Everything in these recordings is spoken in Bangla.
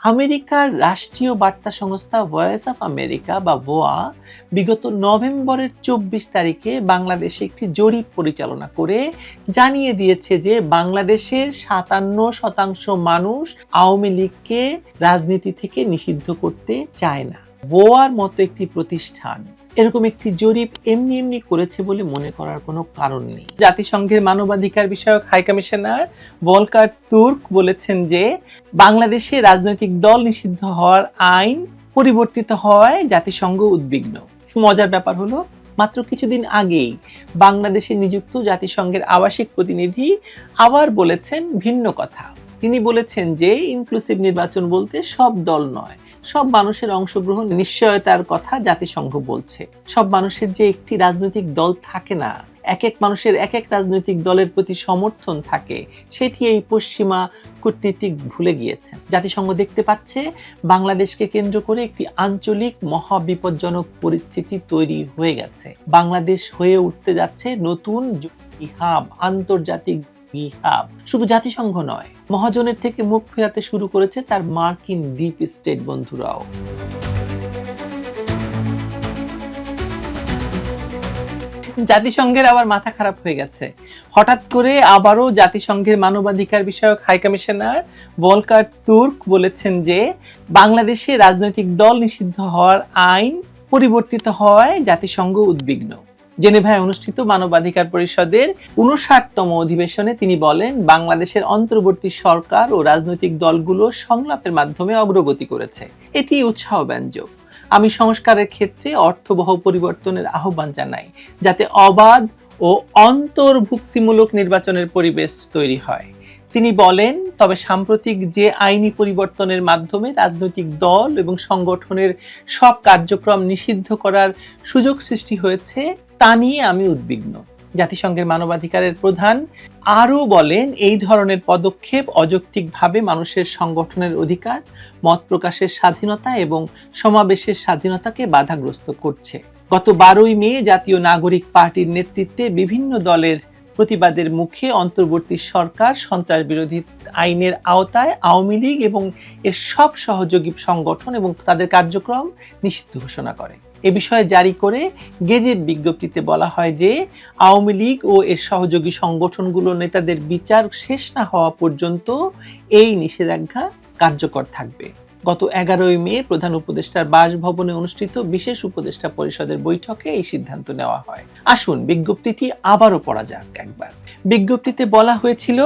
আমেরিকার রাষ্ট্রীয় বার্তা সংস্থা ভয়েস অফ আমেরিকা বা ভোয়া বিগত নভেম্বরের চব্বিশ তারিখে বাংলাদেশে একটি জরিপ পরিচালনা করে জানিয়ে দিয়েছে যে বাংলাদেশের সাতান্ন শতাংশ মানুষ আওয়ামী লীগকে রাজনীতি থেকে নিষিদ্ধ করতে চায় না। ভোয়ার মতো একটি প্রতিষ্ঠান এরকম একটি জরিপ এমনি এমনি করেছে বলে মনে করার কোনো কারণ নেই। জাতিসংঘের মানবাধিকার বিষয়ক হাই কমিশনার ভলকার তুর্ক বলেছেন যে, বাংলাদেশে রাজনৈতিক দল নিষিদ্ধ হওয়ার আইন পরিবর্তিত হওয়ায় জাতিসংঘ উদ্বিগ্ন। মজার ব্যাপার হলো, মাত্র কিছুদিন আগেই বাংলাদেশে নিযুক্ত জাতিসংঘের আবাসিক প্রতিনিধি আবার বলেছেন ভিন্ন কথা। তিনি বলেছেন যে ইনক্লুসিভ নির্বাচন বলতে সব দল নয় সব মানুষের অংশগ্রহণ নিশ্চয়তার কথা জাতিসংঘ বলছে। সব মানুষের যে একটি রাজনৈতিক দল থাকে না, এক এক মানুষের এক এক রাজনৈতিক দলের প্রতি সমর্থন থাকে, সেটি এই পশ্চিমা কূটনীতিক ভুলে গিয়েছে। জাতিসংঘ দেখতে পাচ্ছে, বাংলাদেশকে কেন্দ্র করে একটি আঞ্চলিক মহাবিপজ্জনক পরিস্থিতি তৈরি হয়ে গেছে। বাংলাদেশ হয়ে উঠতে যাচ্ছে নতুন ইহাব আন্তর্জাতিক ইহাব শুধু জাতিসংঘ নয়, মহাজনের থেকে মুখ ফেরাতে শুরু করেছে তার মার্কিন ডিপ স্টেট বন্ধুরাও। জাতিসংঘের আবার মাথা খারাপ হয়ে গেছে। হঠাৎ করে আবারও জাতিসংঘের মানবাধিকার বিষয়ক হাই কমিশনার ভলকার তুর্ক বলেছেন যে, বাংলাদেশে রাজনৈতিক দল নিষিদ্ধ হওয়ার আইন পরিবর্তিত হওয়ায় জাতিসংঘ উদ্বিগ্ন। জেনেভায় অনুষ্ঠিত মানবাধিকার পরিষদের উনষাটতম অধিবেশনে তিনি বলেন, বাংলাদেশের অন্তর্বর্তী সরকার ও রাজনৈতিক দলগুলো সংলাপের মাধ্যমে অগ্রগতি করেছে। এটি উৎসাহ ব্যঞ্জক আমি সংস্কারের ক্ষেত্রে অর্থবহ পরিবর্তনের আহ্বান জানাই, যাতে অবাধ ও অন্তর্ভুক্তিমূলক নির্বাচনের পরিবেশ তৈরি হয়। তিনি বলেন তবে সাম্প্রতিক যে আইনি পরিবর্তনের মাধ্যমে রাজনৈতিক দল এবং সংগঠনের সব কার্যক্রম নিষিদ্ধ করার সুযোগ সৃষ্টি হয়েছে, তা নিয়ে আমি উদ্বিগ্ন। জাতিসংঘের মানবাধিকারের প্রধান আরও বলেন, এই ধরনের পদক্ষেপ অযৌক্তিকভাবে মানুষের সংগঠনের অধিকার, মত প্রকাশের স্বাধীনতা এবং সমাবেশের স্বাধীনতাকে বাধাগ্রস্ত করছে। গত বারোই মে জাতীয় নাগরিক পার্টির নেতৃত্বে বিভিন্ন দলের প্রতিবাদের মুখে অন্তর্বর্তী সরকার সন্ত্রাস বিরোধী আইনের আওতায় আওয়ামী লীগ এবং এর সব সহযোগী সংগঠন এবং তাদের কার্যক্রম নিষিদ্ধ ঘোষণা করে। এ বিষয়ে জারি করে গেজেট বিজ্ঞপ্তিতে বলা হয় যে, আওয়ামী লীগ ও এর সহযোগী সংগঠনগুলোর নেতাদের বিচার শেষ না হওয়া পর্যন্ত এই নিষেধাজ্ঞা কার্যকর থাকবে। গত এগারোই মে প্রধান উপদেষ্টার বাসভবনে অনুষ্ঠিত বিশেষ উপদেষ্টা পরিষদের বৈঠকে এই সিদ্ধান্ত নেওয়া হয়। আসুন বিজ্ঞপ্তিটি আবারও পড়া যাক একবার। বিজ্ঞপ্তিতে বলা হয়েছিল,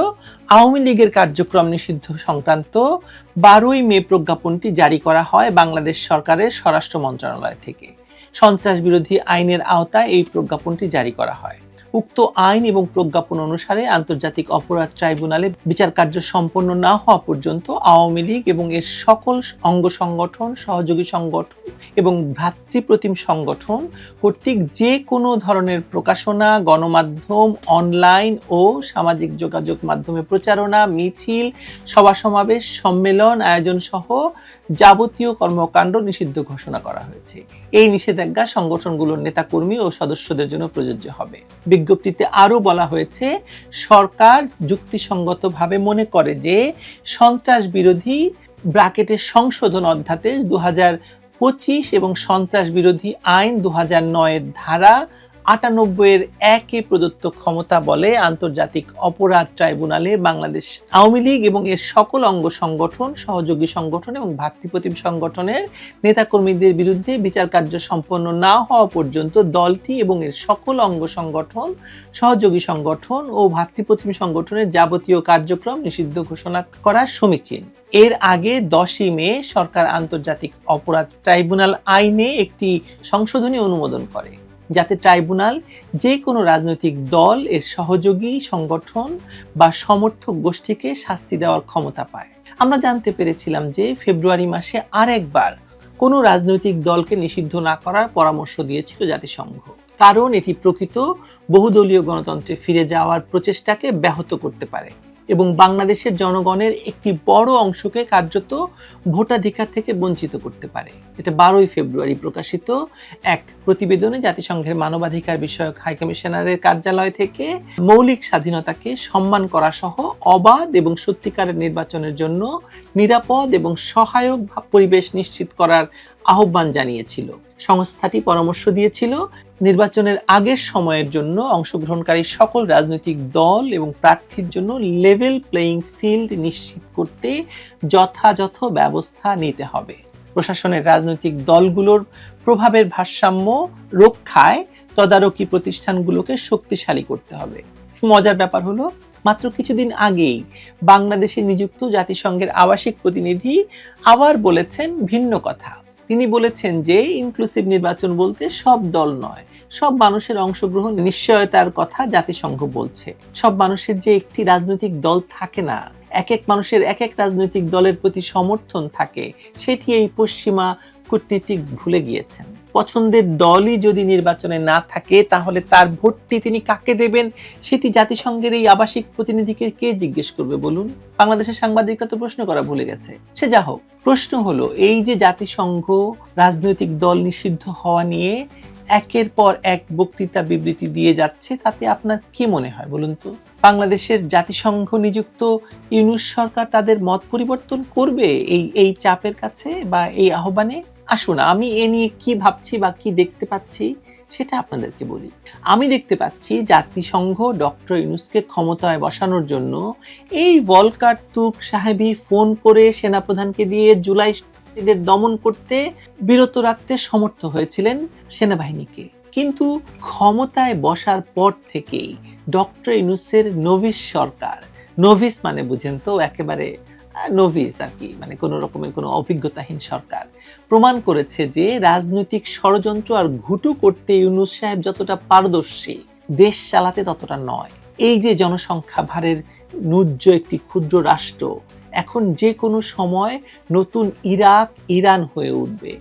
আওয়ামী লীগের কার্যক্রম নিষিদ্ধ সংক্রান্ত বারোই মে প্রজ্ঞাপনটি জারি করা হয় বাংলাদেশ সরকারের স্বরাষ্ট্র মন্ত্রণালয় থেকে। সন্ত্রাস বিরোধী আইনের আওতায় এই প্রজ্ঞাপনটি জারি করা হয়। উক্ত আইন এবং প্রজ্ঞাপন অনুসারে আন্তর্জাতিক অপরাধ ট্রাইব্যুনালে বিচার কার্য সম্পন্ন না হওয়া পর্যন্ত আওয়ামী লীগ এবং এর সকল অঙ্গ সংগঠন, সহযোগী সংগঠন এবং ভ্রাতৃপ্রতিম সংগঠন কর্তৃক যে কোনো ধরনের প্রকাশনা, গণমাধ্যম, অনলাইন ও সামাজিক যোগাযোগ মাধ্যমে প্রচারণা, মিছিল, সভা সমাবেশ, সম্মেলন, আয়োজন সহ যাবতীয় কর্মকাণ্ড নিষিদ্ধ ঘোষণা করা হয়েছে। এই নিষেধাজ্ঞা সংগঠনগুলোর নেতাকর্মী ও সদস্যদের জন্য প্রযোজ্য হবে। বিজ্ঞপ্তিতে আরও বলা হয়েছে, সরকার যুক্তিসঙ্গতভাবে মনে করে যে সন্ত্রাস বিরোধী ব্রাকেটের সংশোধন অধ্যাদেশ দু পঁচিশ এবং সন্ত্রাস বিরোধী আইন দু হাজার নয়ের ধারা আটানব্বই এর একে প্রদত্ত ক্ষমতা বলে আন্তর্জাতিক অপরাধ ট্রাইব্যুনালে বাংলাদেশ আওয়ামী লীগ এবং এর সকল অঙ্গ সংগঠন, সহযোগী সংগঠন এবং ভাতৃপ্রতিম সংগঠনের নেতাকর্মীদের বিরুদ্ধে বিচার কার্য সম্পন্ন না হওয়া পর্যন্ত দলটি এবং এর সকল অঙ্গ সংগঠন, সহযোগী সংগঠন ও ভাতৃপ্রতিম সংগঠনের যাবতীয় কার্যক্রম নিষিদ্ধ ঘোষণা করা সমীচীন এর আগে দশই মে সরকার আন্তর্জাতিক অপরাধ ট্রাইব্যুনাল আইনে একটি সংশোধনী অনুমোদন করে। যাতে ট্রাইব্যুনাল যে কোনো রাজনৈতিক দল এর সহযোগী, সংগঠন বা সমর্থক গোষ্ঠীকে শাস্তি দেওয়ার ক্ষমতা পায়। আমরা জানতে পেরেছিলাম যে ফেব্রুয়ারি মাসে আরেকবার কোনো রাজনৈতিক দলকে নিষিদ্ধ না করার পরামর্শ দিয়েছিল জাতিসংঘ। কারণ এটি প্রকৃত বহুদলীয় গণতন্ত্রে ফিরে যাওয়ার প্রচেষ্টাকে ব্যাহত করতে পারে এবং বাংলাদেশের জনগণের একটি বড় অংশকে কার্যত ভোটাধিকার থেকে বঞ্চিত করতে পারে। এটা বারোই ফেব্রুয়ারি প্রকাশিত এক প্রতিবেদনে জাতিসংঘের মানবাধিকার বিষয়ক হাইকমিশনারের কার্যালয় থেকে মৌলিক স্বাধীনতাকে সম্মান করা সহ অবাধ এবং সত্যিকারের নির্বাচনের জন্য নিরাপদ এবং সহায়ক পরিবেশ নিশ্চিত করার আহ্বান জানিয়েছিল। সংস্থাটি পরামর্শ দিয়েছিল, নির্বাচনের আগের সময়ের জন্য অংশগ্রহণকারী সকল রাজনৈতিক দল এবং প্রার্থীর জন্য লেভেল প্লেয়িং ফিল্ড নিশ্চিত করতে যথাযথ ব্যবস্থা নিতে হবে। প্রশাসনের রাজনৈতিক দলগুলোর প্রভাবের ভারসাম্য রক্ষায় তদারকি প্রতিষ্ঠানগুলোকে শক্তিশালী করতে হবে। মজার ব্যাপার হলো, মাত্র কিছুদিন আগেই বাংলাদেশে নিযুক্ত জাতিসংঘের আবাসিক প্রতিনিধি আবার বলেছেন ভিন্ন কথা। তিনি বলেছেন যে ইনক্লুসিভ নির্বাচন বলতে সব দল নয়, সব মানুষের অংশগ্রহণ নিশ্চয়তার কথা জাতিসংঘ বলছে। সব মানুষের যে একটি রাজনৈতিক দল থাকে না এক এক মানুষের এক এক রাজনৈতিক দলের প্রতি সমর্থন থাকে, সেটি এই পশ্চিমা কূটনীতিক ভুলে গিয়েছেন। পছন্দের দলই যদি নির্বাচনে না থাকে, তাহলে তার ভোটটি তিনি কাকে দেবেন, সেটি জাতিসংঘের এই আবাসিক প্রতিনিধিকে কে জিজ্ঞেস করবে বলুন? বাংলাদেশের সাংবাদিকরা তো প্রশ্ন করা ভুলে গেছে। সে যা হোক, প্রশ্ন হলো, এই যে জাতিসংঘ রাজনৈতিক দল নিষিদ্ধ হওয়া নিয়ে একের পর এক বক্তৃতা বিবৃতি দিয়ে যাচ্ছে, তাতে আপনার কি মনে হয় বলুন তো? বাংলাদেশের জাতিসংঘ নিযুক্ত ইউনুস সরকার তাদের মত পরিবর্তন করবে এই এই চাপের কাছে বা এই আহ্বানে? আসুন, আমি এ নিয়ে কি ভাবছি বা কি দেখতে পাচ্ছি সেটা আপনাদেরকে বলি। আমি দেখতে পাচ্ছি জাতিসংঘ ডক্টর ইউনুসকে ক্ষমতায় বসানোর জন্য এই ভলকার তুক সাহেবই ফোন করে সেনাপ্রধানকে দিয়ে জুলাই এদের দমন করতে বিরত রাখতে সমর্থ হয়েছিলেন সেনাবাহিনীকে। কিন্তু ক্ষমতায় বসার পর থেকেই ডক্টর ইনুসের নভিস সরকার, নভিস মানে বুঝেন তো, একেবারে নভিস আর কি মানে কোনো রকমের কোনো অভিজ্ঞতাহীন সরকার। প্রমাণ করেছে যে রাজনৈতিক ষড়যন্ত্র আর ঘুটু করতে ইউনুস সাহেব যতটা পারদর্শী, দেশ চালাতে ততটা নয়। এই যে জনসংখ্যা ভারের নুজ্জ একটি ক্ষুদ্র রাষ্ট্র এখন যে কোনো সময় নতুন ইরাক, ইরান হয়ে উঠবে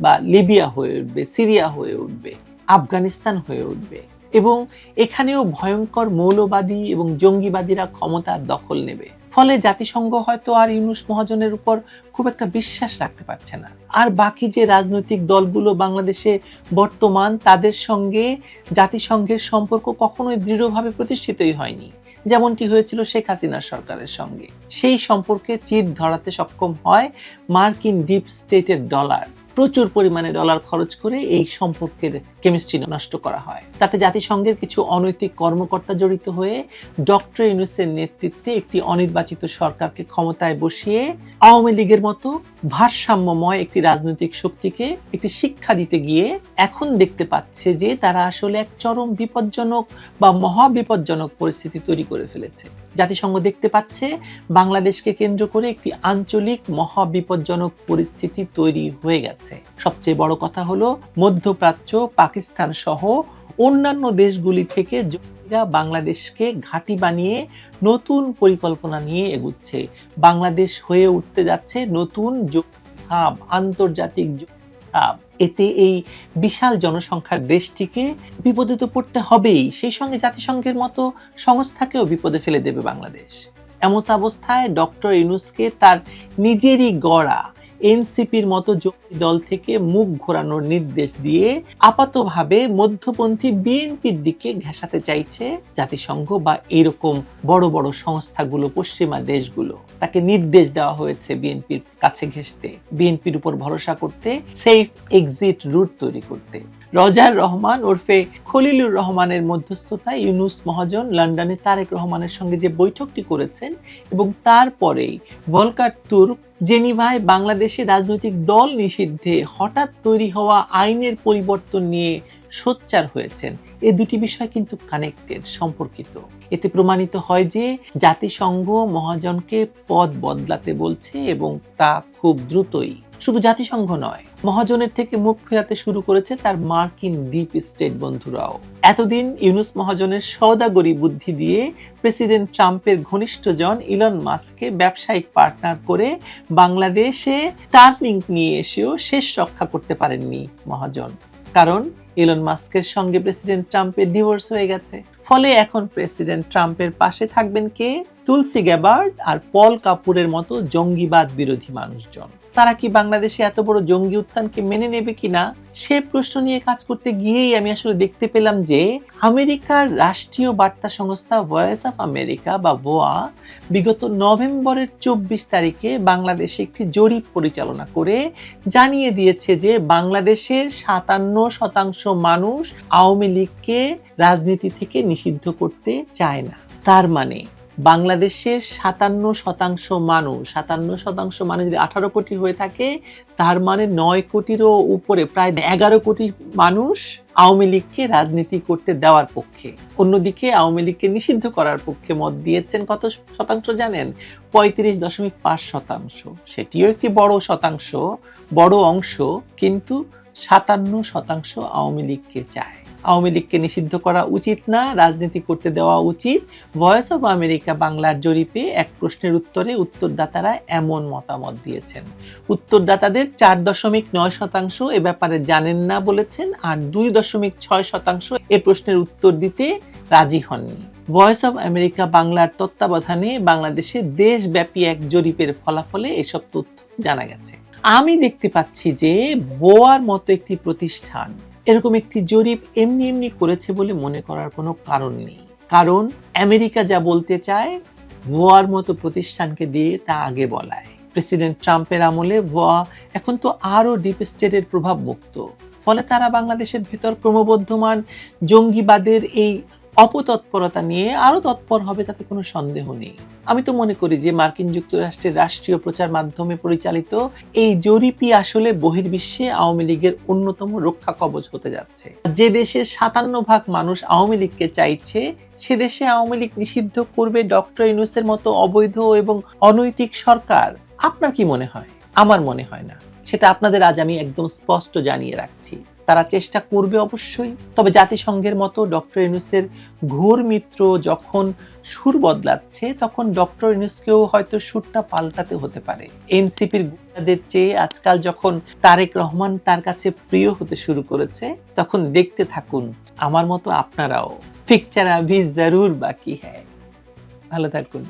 বা লিবিয়া হয়ে উঠবে, সিরিয়া হয়ে উঠবে, আফগানিস্তান হয়ে উঠবে এবং এখানেও ভয়ঙ্কর মৌলবাদী এবং জঙ্গিবাদীরা ক্ষমতা দখল নেবে। ফলে জাতিসংঘ হয়তো আর ইউনুস মহাজনের উপর খুব একটা বিশ্বাস রাখতে পারছে না। আর বাকি যে রাজনৈতিক দলগুলো বাংলাদেশে বর্তমান, তাদের সঙ্গে জাতিসংঘের সম্পর্ক কখনোই দৃঢ়ভাবে প্রতিষ্ঠিতই হয়নি। যেমনটি হয়েছিল শেখ হাসিনার সরকারের সঙ্গে। সেই সম্পর্কে চিট ধরাতে সক্ষম হয় মার্কিন ডিপ স্টেটের ডলার। প্রচুর পরিমাণে ডলার খরচ করে এই সম্পর্কের কেমিস্ট্রি নষ্ট করা হয়। তাতে জাতিসংঘের কিছু অনৈতিক কর্মকর্তা জড়িত হয়ে ডক্টর ইউনুসের নেতৃত্বে একটি অনির্বাচিত সরকারকে ক্ষমতায় বসিয়ে আওয়ামী লীগের মতো ভারসাম্যময় একটি রাজনৈতিক শক্তিকে একটি শিক্ষা দিতে গিয়ে এখন দেখতে পাচ্ছে যে তারা আসলে এক চরম বিপজ্জনক বা মহাবিপজ্জনক পরিস্থিতি তৈরি করে ফেলেছে। জাতিসংঘ দেখতে পাচ্ছে বাংলাদেশকে কেন্দ্র করে একটি আঞ্চলিক মহাবিপজ্জনক পরিস্থিতি তৈরি হয়ে গেছে। সবচেয়ে বড় কথা হলো মধ্যপ্রাচ্য পাকিস্তান সহ অন্যান্য দেশগুলি থেকে জঙ্গিরা বাংলাদেশকে ঘাঁটি বানিয়ে নতুন পরিকল্পনা নিয়ে এগুচ্ছে। বাংলাদেশ হয়ে উঠতে যাচ্ছে নতুন হাব, আন্তর্জাতিক হাব। এতে এই বিশাল জনসংখ্যার দেশটিকে বিপদে তো পড়তে হবেই। সেই সঙ্গে জাতিসংঘের মতো সংস্থাকেও বিপদে ফেলে দেবে বাংলাদেশ। এমত অবস্থায় ডক্টর ইনুসকে তার নিজেরই গড়া এনসিপির মতো জঙ্গি দল থেকে মুখ ঘোরানোর নির্দেশ দিয়ে আপাতভাবে মধ্যপন্থী বিএনপির দিকে ঘেঁষাতে চাইছে জাতিসংঘ বা এরকম বড় বড় সংস্থাগুলো, পশ্চিমা দেশগুলো। তাকে নির্দেশ দেওয়া হয়েছে বিএনপির কাছে ঘেঁষতে, বিএনপির উপর ভরসা করতে সেফ এক্সিট রুট তৈরি করতে। রজার রহমান ওরফে খলিলুর রহমানের মধ্যস্থতায় ইউনুস মহাজন লন্ডনে তারেক রহমানের সঙ্গে যে বৈঠকটি করেছেন এবং তারপরেই ভলকার তুর্ক জেনিভায় বাংলাদেশে রাজনৈতিক দল নিষিদ্ধে হঠাৎ তৈরি হওয়া আইনের পরিবর্তন নিয়ে সোচ্চার হয়েছেন। এ দুটি বিষয় কিন্তু কানেক্টেড, সম্পর্কিত। এতে প্রমাণিত হয় যে জাতিসংঘ মহাজনকে পদ বদলাতে বলছে এবং তা খুব দ্রুতই। শুধু জাতিসংঘ নয়, মহাজনের থেকে মুখ ফেরাতে শুরু করেছে তার মার্কিন ডিপ স্টেট বন্ধুরাও। এতদিন ইউনুস মহাজনের সৌদাগরি বুদ্ধি দিয়ে প্রেসিডেন্ট ট্রাম্পের ঘনিষ্ঠজন ইলন মাস্ককে ব্যবসায়িক পার্টনার করে বাংলাদেশে টার্নিং নিয়ে এসেও শেষ রক্ষা করতে পারেননি মহাজন। কারণ ইলন মাস্কের সঙ্গে প্রেসিডেন্ট ট্রাম্পের ডিভোর্স হয়ে গেছে। ফলে এখন প্রেসিডেন্ট ট্রাম্পের পাশে থাকবেন কে? তুলসি গ্যাবার্ড আর পল কাপুরের মতো জঙ্গিবাদ বিরোধী মানুষজন। তারা কি বাংলাদেশে এত বড় জঙ্গি উত্থানকে মেনে নেবে কিনা, সে প্রশ্ন নিয়ে কাজ করতে গিয়েই আমি আসলে দেখতে পেলাম যে আমেরিকার রাষ্ট্রীয় বার্তা সংস্থা ভয়েস অফ আমেরিকা বা ভোয়া বিগত নভেম্বরের চব্বিশ তারিখে বাংলাদেশে একটি জরিপ পরিচালনা করে জানিয়ে দিয়েছে যে বাংলাদেশের সাতান্ন শতাংশ মানুষ আওয়ামী লীগকে রাজনীতি থেকে নিষিদ্ধ করতে চায় না। তার মানে বাংলাদেশের সাতান্ন শতাংশ মানুষ, সাতান্ন শতাংশ মানুষ যদি আঠারো কোটি হয়ে থাকে, তার মানে নয় কোটিরও উপরে, প্রায় এগারো কোটি মানুষ আওয়ামী লীগকে রাজনীতি করতে দেওয়ার পক্ষে। অন্যদিকে আওয়ামী লীগকে নিষিদ্ধ করার পক্ষে মত দিয়েছেন কত শতাংশ জানেন? পঁয়ত্রিশ দশমিক পাঁচ শতাংশ। সেটিও একটি বড় শতাংশ, বড় অংশ, কিন্তু সাতান্ন শতাংশ আওয়ামী লীগকে চায়। আওয়ামী লীগকে নিষিদ্ধ করা উচিত না, রাজনীতি করতে দেওয়া উচিত। ভয়েস অব আমেরিকা বাংলার জরিপে এক প্রশ্নের উত্তরে উত্তরদাতারা এমন মতামত দিয়েছেন। উত্তরদাতাদের চার দশমিক নয় শতাংশ এ ব্যাপারে জানেন না বলেছেন আর দুই দশমিক ছয় শতাংশ এ প্রশ্নের উত্তর দিতে রাজি হননি। ভয়েস অব আমেরিকা বাংলার তত্ত্বাবধানে বাংলাদেশে দেশব্যাপী এক জরিপের ফলাফলে এসব তথ্য জানা গেছে। আমি দেখতে পাচ্ছি যে ভোয়ার মতো একটি প্রতিষ্ঠান এরকম একটি জরিপ এমনি এমনি করেছে বলে মনে করার কোনো কারণ নেই। কারণ আমেরিকা যা বলতে চায়, ভোয়ার মতো প্রতিষ্ঠানকে দিয়ে তা আগে বলায়। প্রেসিডেন্ট ট্রাম্পের আমলে ভোয়া এখন তো আরও ডিপ স্টেটের প্রভাব মুক্ত ফলে তারা বাংলাদেশের ভেতর ক্রমবর্ধমান জঙ্গিবাদের এই অপতৎপরতা নিয়ে আরও তৎপর হবে তাতে কোনো সন্দেহ নেই। আমি তো মনে করি যে মার্কিন যুক্তরাষ্ট্রের রাষ্ট্রীয় প্রচার মাধ্যমে পরিচালিত এই জরিপই আসলে বহির্বিশ্বে আওয়ামী লীগের অন্যতম রক্ষা কবচ হতে যাচ্ছে। যে দেশের সাতান্ন ভাগ মানুষ আওয়ামী লীগকে চাইছে, সে দেশে আওয়ামী লীগ নিষিদ্ধ করবে ডক্টর ইউনুসের মতো অবৈধ এবং অনৈতিক সরকার। আপনার কি মনে হয়? আমার মনে হয় না। সেটা আপনাদের আজ আমি একদম স্পষ্ট জানিয়ে রাখছি। তারা চেষ্টা করবে অবশ্যই। তবে জাতিসংঘের মতো ডক্টর ইউনুসের ঘোর মিত্র যখন সুর বদলাচ্ছে, তখন ডক্টর ইউনুসকেও হয়তো সুরটা পাল্টাতে হতে পারে। এনসিপির গুন্ডাদের চেয়ে আজকাল যখন তারেক রহমান তার কাছে প্রিয় হতে শুরু করেছে, তখন দেখতে থাকুন আমার মতো আপনারাও। পিকচার আভি জরুর বাকি হ্যায়। ভালো থাকুন।